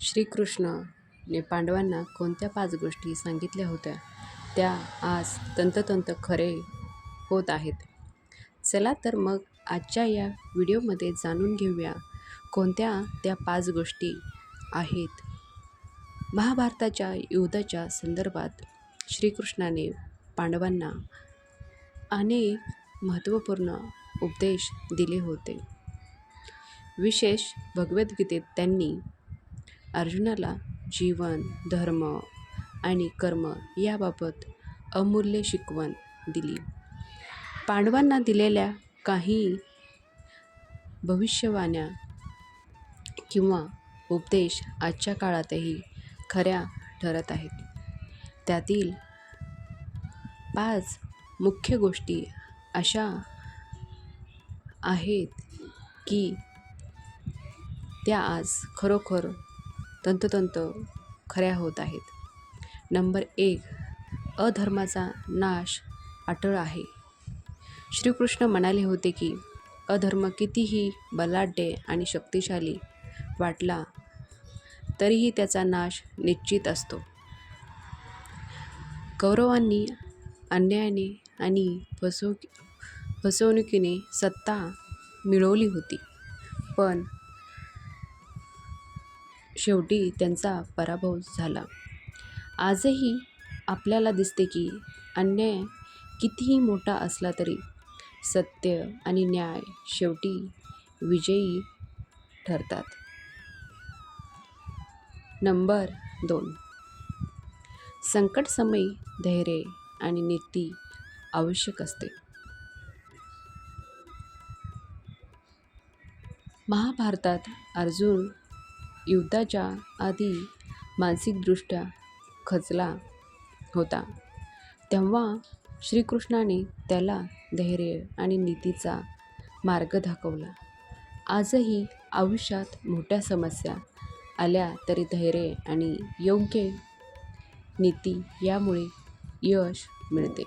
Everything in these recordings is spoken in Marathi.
श्रीकृष्णने पांडवांना कोणत्या पाच गोष्टी सांगितल्या होत्या त्या आज तंततंत खरे होत आहेत. चला तर मग आजच्या या व्हिडिओमध्ये जाणून घेऊया कोणत्या त्या पाच गोष्टी आहेत. महाभारताच्या युद्धाच्या संदर्भात श्रीकृष्णाने पांडवांना अनेक महत्त्वपूर्ण उपदेश दिले होते. विशेष भगवद्गीतेत त्यांनी अर्जुनाला जीवन धर्म आणि कर्म याबाबत अमूल्य शिकवण दिली. पांडवांना दिलेल्या काही भविष्यवाण्या किंवा उपदेश आजच्या काळातही खऱ्या ठरत आहेत. त्यातील पाच मुख्य गोष्टी अशा आहेत की त्या आज खरोखर तंतोतंत खऱ्या होत आहेत. नंबर एक अधर्माचा नाश अटळ आहे. श्रीकृष्ण म्हणाले होते की अधर्म कितीही बलाढ्य आणि शक्तिशाली वाटला तरीही त्याचा नाश निश्चित असतो. कौरवांनी अन्यायाने आणि फसव फसवणुकीने सत्ता मिळवली होती. पण शेवटी त्यांचा पराभव झाला. आजही आपल्याला दिसते की अन्याय कितीही मोठा असला तरी सत्य आणि न्याय शेवटी विजयी ठरतात. नंबर दोन. संकटसमयी धैर्य आणि नीती आवश्यक असते. महाभारतात अर्जुन युद्धाच्या आधी मानसिकदृष्ट्या खचला होता. तेव्हा श्रीकृष्णाने त्याला धैर्य आणि नीतीचा मार्ग दाखवला. आजही आयुष्यात मोठ्या समस्या आल्या तरी धैर्य आणि योग्य नीती यामुळे यश मिळते.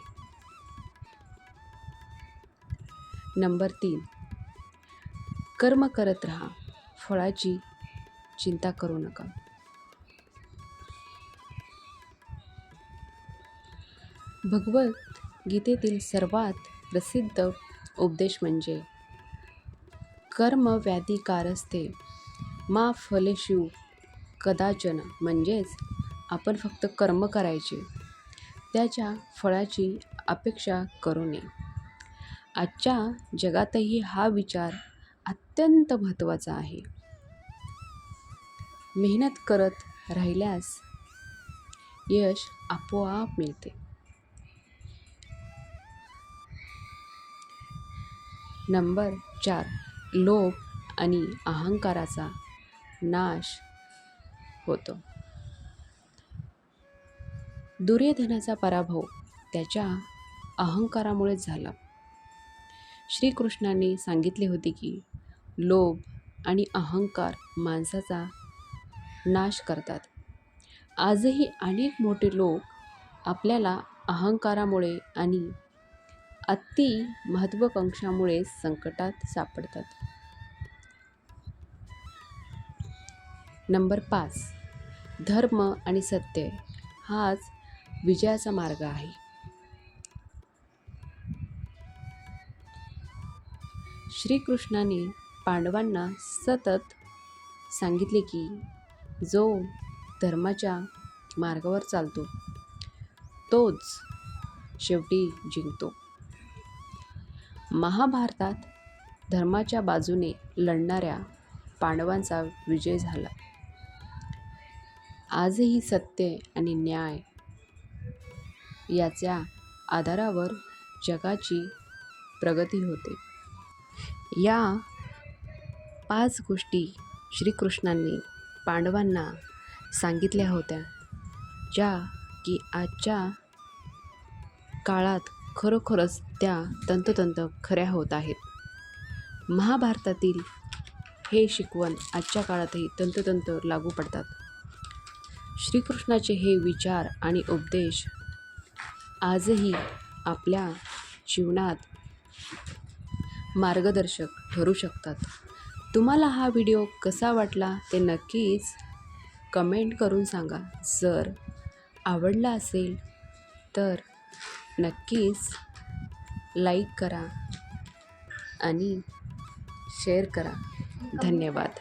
नंबर तीन. कर्म करत राहा. फळाची चिंता करू नका. भगवद्गीतेतील सर्वात प्रसिद्ध उपदेश म्हणजे कर्म व्याधी कारस्ते मा फलेशू कदाचन. म्हणजेच आपण फक्त कर्म करायचे त्याच्या फळाची अपेक्षा करू नये. आजच्या जगातही हा विचार अत्यंत महत्त्वाचा आहे. मेहनत करत राहिल्यास यश आपोआप मिळते. नंबर चार. लोभ आणि अहंकाराचा नाश होतो. दुर्योधनाचा पराभव त्याच्या अहंकारामुळेच झाला. श्रीकृष्णाने सांगितले होते की लोभ आणि अहंकार माणसाचा नाश करतात. आजही अनेक मोठे लोक आपल्याला अहंकारामुळे आणि अति महत्त्वाकांक्षामुळे संकटात सापडतात. नंबर पाच. धर्म आणि सत्य हाच विजयाचा मार्ग आहे. श्रीकृष्णाने पांडवांना सतत सांगितले की जो धर्माच्या मार्गावर चालतो तोच शेवटी जिंकतो. महाभारतात धर्माच्या बाजूने लढणाऱ्या पांडवांचा विजय झाला. आजही सत्य आणि न्याय याच्या आधारावर जगाची प्रगती होते. या पाच गोष्टी श्रीकृष्णांनी पांडवांना सांगितल्या होत्या ज्या की आजच्या काळात खरोखरच त्या तंतोतंत खऱ्या होत आहेत. महाभारतातील हे शिकवण आजच्या काळातही तंतोतंत लागू पडतात. श्रीकृष्णाचे हे विचार आणि उपदेश आजही आपल्या जीवनात मार्गदर्शक ठरू शकतात. तुम्हाला हा व्हिडिओ कसा वाटला ते नक्कीच कमेंट करून सांगा. जर आवडला असेल तर नक्कीच लाईक करा आणि शेअर करा. धन्यवाद.